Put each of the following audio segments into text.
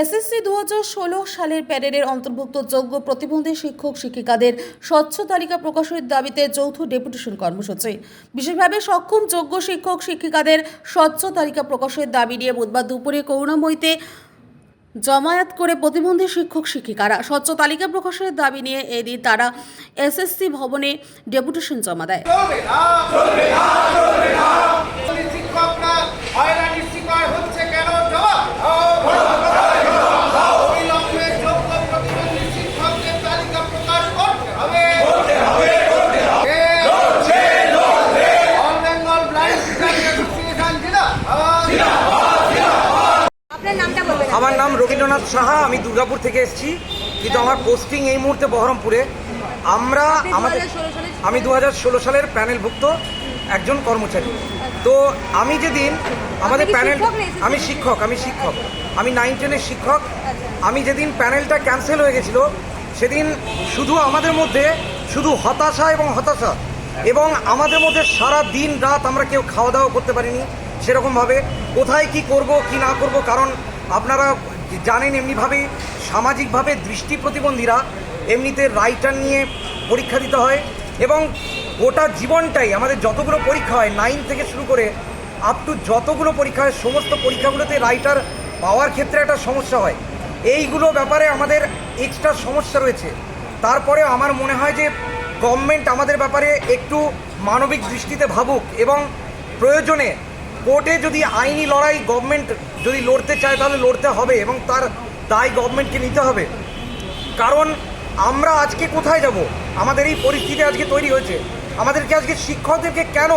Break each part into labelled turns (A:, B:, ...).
A: SSC দু সালের প্যানেলের অন্তর্ভুক্ত যোগ্য প্রতিবন্ধী শিক্ষক, শিক্ষিকাদের স্বচ্ছ তালিকা প্রকাশের দাবিতে যৌথ ডেপুটেশন কর্মসূচি। বিশেষভাবে সক্ষম যোগ্য শিক্ষক, শিক্ষিকাদের স্বচ্ছ তালিকা প্রকাশের দাবি নিয়ে বুধবার দুপুরে করুণাময়ীতে জমায়েত করে প্রতিবন্ধী শিক্ষক, শিক্ষিকারা স্বচ্ছ তালিকা প্রকাশের দাবি নিয়ে এদিন তারা এসএসসি ভবনে ডেপুটেশন জমা দেয়
B: চলবে না চলবে না চলবে না শিক্ষকরা হয়রানির শিকার হচ্ছে কেন জবাব দাও। অবিলম্বে যোগ্য প্রতিবন্ধী শিক্ষকদের তালিকা প্রকাশ করতে হবে all Bengal blind teachers association জিন্দাবাদ।
C: আপনার নামটা বলবেন
D: আমার নাম রবীন্দ্রনাথ সাহা আমি দুর্গাপুর থেকে এসেছি। কিন্তু আমার পোস্টিং এই মুহূর্তে বহরমপুরে। আমরা আমাদের
C: 2016 সালে
D: আমি দু হাজার ষোলো সালের প্যানেলভুক্ত একজন কর্মচারী। তো আমি যেদিন আমাদের প্যানেল? আমি শিক্ষক আমি শিক্ষক। আমি নাইন টেনের শিক্ষক। আমি যেদিন প্যানেলটা ক্যান্সেল হয়ে গেছিল সেদিন শুধু আমাদের মধ্যে শুধু হতাশা এবং হতাশা। এবং আমাদের মধ্যে সারা দিন রাত আমরা কেউ খাওয়া দাওয়া করতে পারিনি সেরকমভাবে। কোথায় কি করব কি না করব কারণ আপনারা জানেন এমনিভাবেই সামাজিকভাবে দৃষ্টি প্রতিবন্ধীরা এমনিতে রাইটার নিয়ে পরীক্ষা দিতে হয় এবং গোটা জীবনটাই আমাদের যতগুলো পরীক্ষা হয় নাইন থেকে শুরু করে আপ টু যতগুলো পরীক্ষা হয়, সমস্ত পরীক্ষাগুলোতে রাইটার পাওয়ার ক্ষেত্রে একটা সমস্যা হয়। এইগুলো ব্যাপারে আমাদের এক্সট্রা সমস্যা রয়েছে। তারপরে আমার মনে হয় যে গভর্নমেন্ট আমাদের ব্যাপারে একটু মানবিক দৃষ্টিতে ভাবুক এবং প্রয়োজনে কোর্টে যদি আইনি লড়াই গভর্নমেন্ট যদি লড়তে চায় তাহলে লড়তে হবে এবং তার দায় গভর্নমেন্টকে নিতে হবে। কারণ আমরা আজকে কোথায় যাব? আমাদের এই পরিস্থিতি আজকে তৈরি হয়েছে। আমাদেরকে আজকে শিক্ষকদেরকে কেন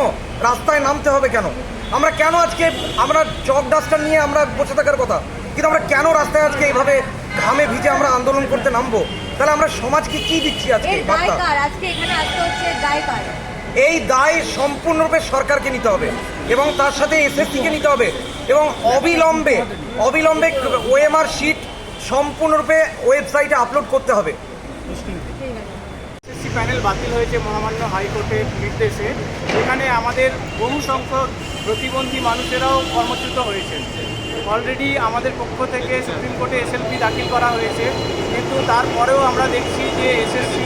D: রাস্তায় নামতে হবে কেন? আমরা কেন আজকে আমরা চক ডাস্টার নিয়ে আমরা বসে থাকার কথা? কিন্তু আমরা কেন রাস্তায় আজকে এইভাবে ঘামে ভিজে আমরা আন্দোলন করতে নামবো? তাহলে আমরা সমাজকে কি দিচ্ছি আজকে
C: আজকে এখানে আসতে হচ্ছে
D: এই দায় সম্পূর্ণরূপে সরকারকে নিতে হবে এবং তার সাথে এসএসসিকে নিতে হবে এবং অবিলম্বে অবিলম্বে ওএমআর শিট সম্পূর্ণরূপে ওয়েবসাইটে আপলোড করতে হবে।
E: এসএসসি প্যানেল বাতিল হয়েছে মহামান্য হাইকোর্টের নির্দেশে। এখানে আমাদের বহু সংখ্যক প্রতিবন্ধী মানুষেরাও কর্মচ্যুত হয়েছেন। অলরেডি আমাদের পক্ষ থেকে সুপ্রিম কোর্টে এসএলপি দাখিল করা হয়েছে। কিন্তু তারপরেও আমরা দেখছি যে এসএসসি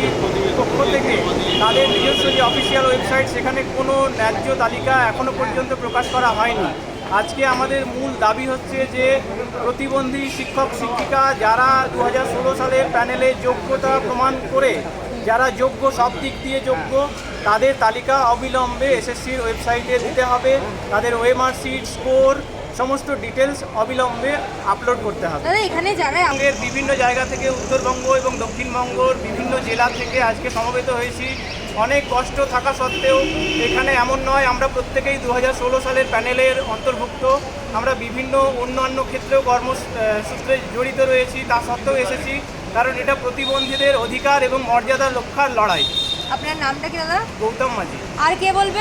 E: পক্ষ থেকে তাদের নিজস্ব যে অফিসিয়াল ওয়েবসাইট সেখানে কোনো ন্যায্য তালিকা এখনও পর্যন্ত প্রকাশ করা হয়নি। আজকে আমাদের মূল দাবি হচ্ছে যে প্রতিবন্ধী শিক্ষক, শিক্ষিকা যারা দু সালের প্যানেলে যোগ্যতা প্রমাণ করে, যারা যোগ্য সব দিক দিয়ে যোগ্য, তাদের তালিকা অবিলম্বে এসএসসির ওয়েবসাইটে দিতে হবে। তাদের ওএমআর সিট স্কোর সমস্ত ডিটেলস অবিলম্বে আপলোড করতে হবে।
C: দাদা এখানে যারা
E: পশ্চিমবঙ্গের বিভিন্ন জায়গা থেকে উত্তরবঙ্গ এবং দক্ষিণবঙ্গর বিভিন্ন জেলা থেকে আজকে সমবেত হয়েছি। অনেক কষ্ট থাকা সত্ত্বেও এখানে এমন নয় আমরা প্রত্যেকেই দু হাজার ষোলো সালের প্যানেলের অন্তর্ভুক্ত। আমরা বিভিন্ন অন্যান্য ক্ষেত্রেও কর্মসূত্রে জড়িত রয়েছি তা সত্ত্বেও এসেছি কারণ এটা প্রতিবন্ধীদের অধিকার এবং মর্যাদা রক্ষার লড়াই।
C: আপনার নামটা কি দাদা?
E: গৌতম মাঝি।
C: আর কে বলবে?